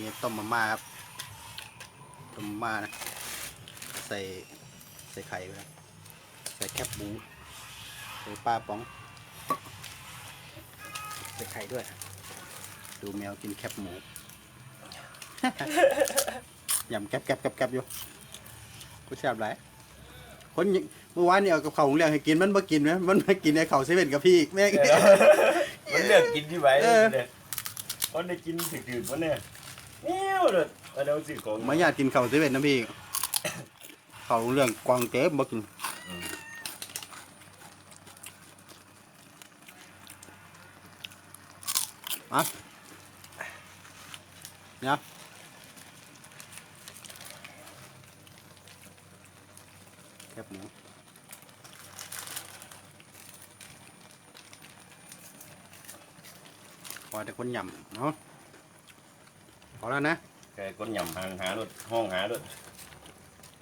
นี่ต้มมาม่าครับต้มมาม่านะใส่ใส่ไข่ไปครับใส่แคบหมูใส่ปลาป๋อง ใส่ไข่ด้วย ดูแมวกินแคบหมู ยำแกบแกบแกบแกบอยู่กูชอบไรคนยังเมื่อวานนี่เอากับเขาวของเรียงให้กินมันมากินไหมมันมากินในเขาวเซเว่นกับพี่อีกแม่ง มันเลือกกินที่ไหนเออ เนี่ยมันได้กินถึกๆมันเนี่ยเนี้ย วเลยเอาเดี๋ยวซื้อของมาญาติกินเขาวเซเว่นนะพี่ เขาวเรื่องกวางเจ๊มากินอืมเนี่ยแคบหมูพอแต่คนหย่ำเนาะพอแล้วนะ แกคนยำหางหารถห้องหารถ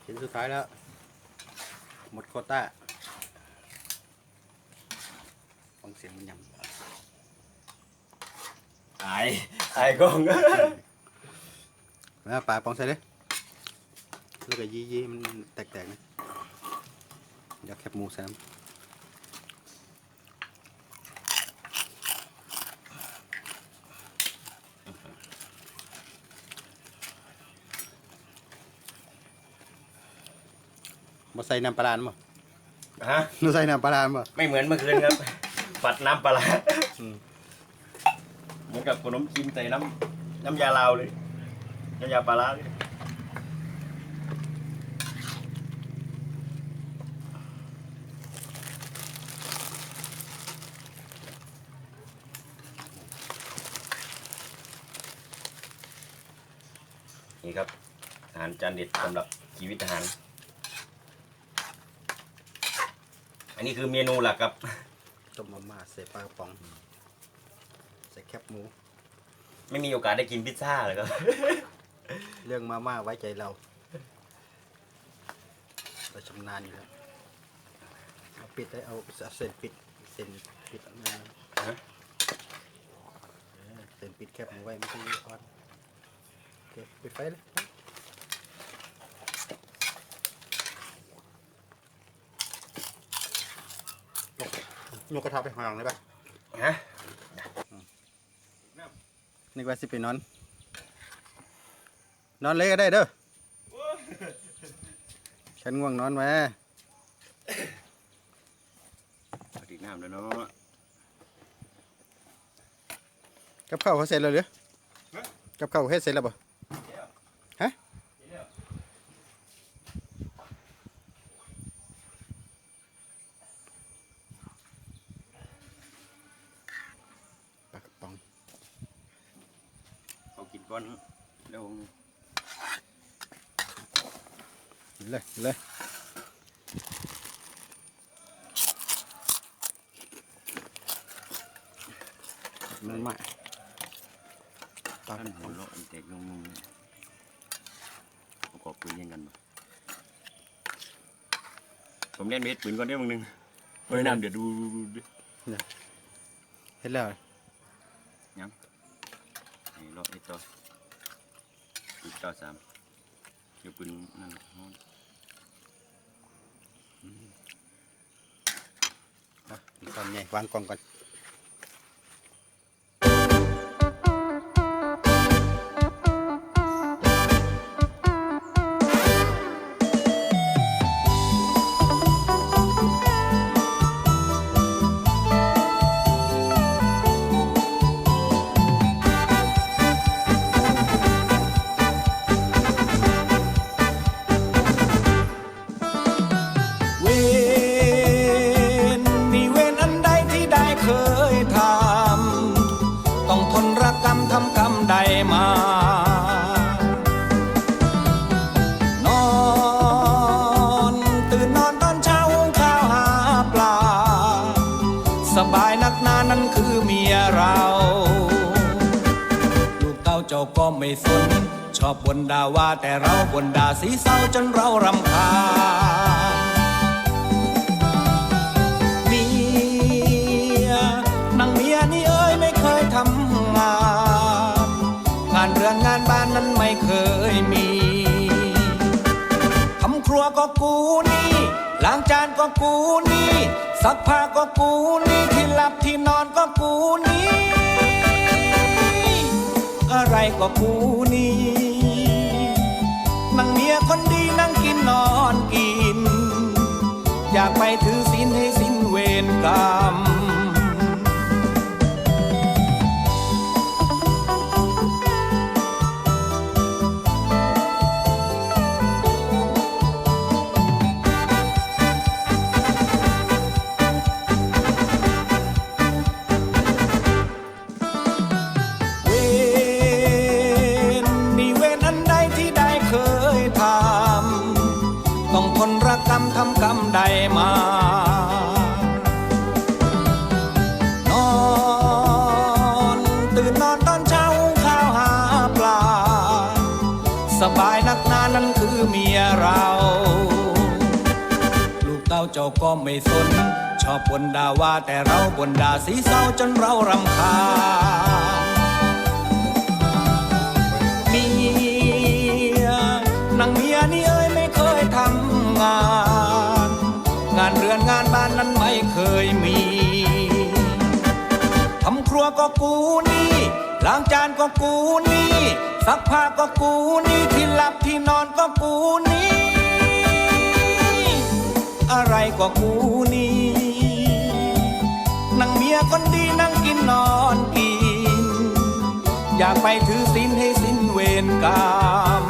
ชิ้นสุดท้ายแล้ว หมดโควต้าฟังเสียงมันยตายตายกองำแล้วปลาปองใส่เลยแล้วก็ยี่ยี่มันแตกๆนะเดี๋ยวแคบหมูใส่น้ำ มาใส่น้ำปลาร้ามั้งฮะมาใส่น้ำปลาร้ามั้งไม่เหมือนเมื่อคืนครับ ปัดน้ำปลาร้าอืมเหมือนกับขนมจีนใส่น้ำน้ำยาลาวเลยน้ำยาปลาร้าเลยนี่ครับอาหารจานเด็ดสำหรับชีวิตทหาร อันนี้คือเมนูหลักครับ ต้มมาม่าใส่ปลากระป๋องใส่แคบหมู ไม่มีโอกาสได้กินพิซซ่าเลยครับ เรื่องมาม่าไว้ใจเราเราชำนาญอยู่แล้วเอาปิดได้เอาเส้นปิดเส้นปิดนะฮะ เออเส้นปิดแคบหมูไว้ไม่ใช่ออนโอเคปิดไฟเลยย กยกกระทะไปห่างเลยปะฮะนึกว่าสิไปนอน นอนเลยก็ได้เด้อฉันง่วงนอนมาปฏิน้ำแล้วเนาะกับข้าวเขาเสร็จแล้วหรือกับข้าวเฮ็ดเสร็จแล้วบ่ฮะปลากระป๋อง เขา กินก้อนเร็วเลยเลยมันมาปลาท่ากนระหัป๋วองเราะอันแตกงงๆประกอบปืนยังกันบ่ผมเล่นเม็ดปืนก่อนได้มึงหนึงเฮ้ยน้ำเดี๋ยวดูดูดูดูเฮ็ดแล้วนี่รอบไอ้ตุ่ดเกต่อสามเดี๋ยวปืนนั่นฮ้องอะนี่ก่อนใหญ่วางกล่องก่อน ไม่สน ชอบบนดาว่าแต่เราบนดาสีเศร้าจนเรารำคาญเมียนางเมียนี่เอ้ยไม่เคยทำงานงานเรือนงานานบ้านนั้นไม่เคยมีทำครัวก็กูนี่ล้างจานก็กูนี่ซักผ้าก็กูนี่ที่หลับที่นอนก็กูนี่ อะไรก็กูนี่นั่งเมียคนดีนั่งกินนอนกิน อยากไปถือศีลให้สิ้นเวรกรรม เจ้าก็ไม่สน ชอบบนด่าว่าแต่เราบนด่าสีเศร้าจนเรารำคาญเมียนางเมียนี่เอ้ยไม่เคยทำงาน งานเรือนงานบ้านนั้นไม่เคยมีทำครัวก็กูนี่ล้างจานก็กูนี่ซักผ้าก็กูนี่ที่หลับที่นอนก็กูนี่ อะไรก็กูนี่นางเมียคนดีนั่งกินนอนกิน อยากไปถือศีลให้สิ้นเวรกรรม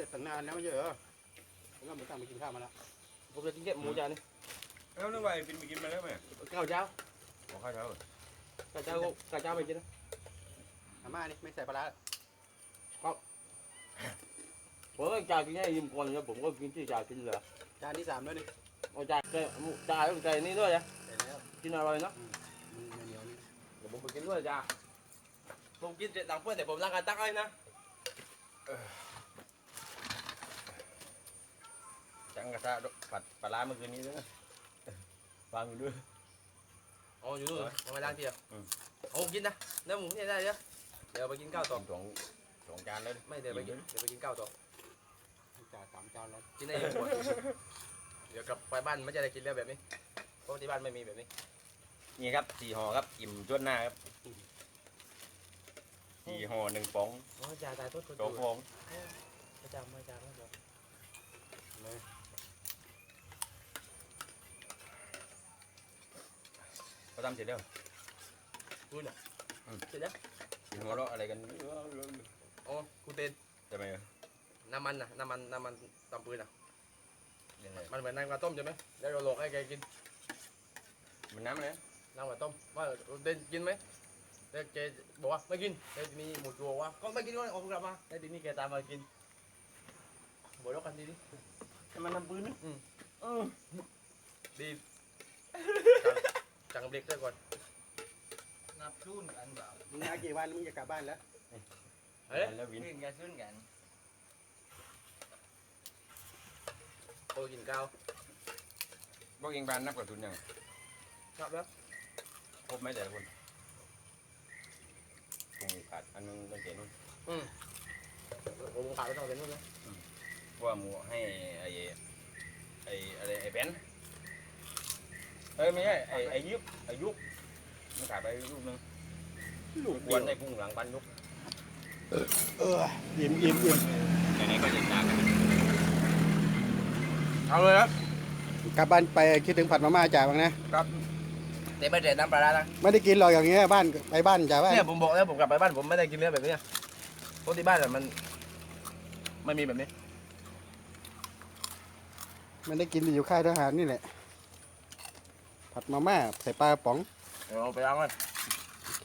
ร็จตั้งนานแล้วไม่ใช่เหรอผมก็เหมือนกันมากินข้าวมาแล้วผมจะกินแค่หมูจานนี้เอ้านึกว่าไอ้ปินไปกินมาแล้วไหมข้าวเช้าขอข้าวเช้าเหรอข้าวเช้าก็ข้าวเช้าไปกินนะอาม่านี่ไม่ใส่ปลาร้าผมก็จ่ายกินให้ยืมก่อนแล้วผมก็กินที่จ่ายกินเหลือจานที่สามแล้วนี่เอาจ่ายแค่หมูจ่ายต้องจ่ายนี่ด้วยนะใส่แล้วกินอร่อยเนาะมือเหนียวนี่เดี๋ยวผมไปกินด้วยจ้าผมกินเสร็จหลังเพื่อนแต่ผมล้างการตักให้นะ จังกระทะผัดปลาร้าเมื่อคืนนี้ด้วยนะวางอยู่ด้วย อ๋ออยู่ด้วยยังไม่ล้างทีอะอืม เอากินนะเนื้อหมูเนี่ยได้เดี๋ยวเดี๋ยวไปกินข้าวต่อสองสองจานแล้วไม่เดี๋ยวไปกินเดี๋ยวไปกินข้าวต่อจานสามจานแล้วกินได้ยังหมดเดี๋ยวกลับไปบ้านไม่จะได้กินแล้วแบบนี้เพราะที่บ้านไม่มีแบบนี้นี่ครับสี่ห่อครับอิ่มจวนหน้าครับสี่ห่อหนึ่งฟองอ๋อจ่ายจ่ายโทษสองฟองไม่จำไม่จำไม่จำเลย เขาทำเสร็จแล้วดูน่ะอืมเสร็จแล้วกินหัวเราะอะไรกันอ๋อกูเต้นทำไมอะน้ำมันน่ะน้ำมันน้ำมันตำปืนน่ะยังไงมันเหมือนน้ำกระต้มใช่ไหมแล้วเราหลอกให้แกกินมันน้ำอะไรนะน้ำกระต้มว่าเดินกินไหมแล้วแกบอกว่าไม่กินแล้วทีนี้หมูจูบอกว่าก็ไม่กินก็ออกกลับมาแล้วทีนี้แกตามมากินบอกแล้วกันทีนี้ให้มันน้ำปืนนะดีจัง จังเบรกด้วยก่อนนับรุ่นกันเปล่ามึงมากี่วันมึงจะกลับบ้านแล้วเฮ้ยแล้ววินรุ่นกันรุ่นกันโอ้ยกินข้าวบอกเองบานนับกับทุนยังครับแล้วครบไหมแต่ละคนคงมีขาดอันนึงต้องเขียนนู่นผมขาดไปต้องเป็นนู่นนะว่าหมูให้ไอ้ไอ้อะไรไอ้แบน เอ้ยไม่ใช่ไอ้ไอ้ยุบไอ้ยุบมันขาดไปลูกนึงลูกกวนไอ้กุ้งหลังปันยุบเอออิ่มอิ่มอิ่มไหนๆก็จะจากกันเอาเลยครับกลับบ้านไปคิดถึงผัดมาม่าจ่าบ้างนะแต่ไม่เด็ดน้ำปลาร้านะไม่ได้กินหรอกอย่างเงี้ยบ้านไปบ้านจ่าบ้านเนี่ยผมบอกแล้วผมกลับไปบ้านผมไม่ได้กินเนื้อแบบนี้นะเพราะที่บ้านอะมันไม่มีแบบนี้ไม่ได้กินอยู่ค่ายทหารนี่แหละ ผัดมาม่าใส่ปลากระป๋อง เดี๋ยวเอาไปล้างมันโอเค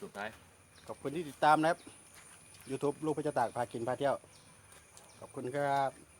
สุดท้ายขอบคุณที่ติดตามนะครับ YouTube ลูกพระเจ้าตากพากินพาเที่ยว ขอบคุณครับ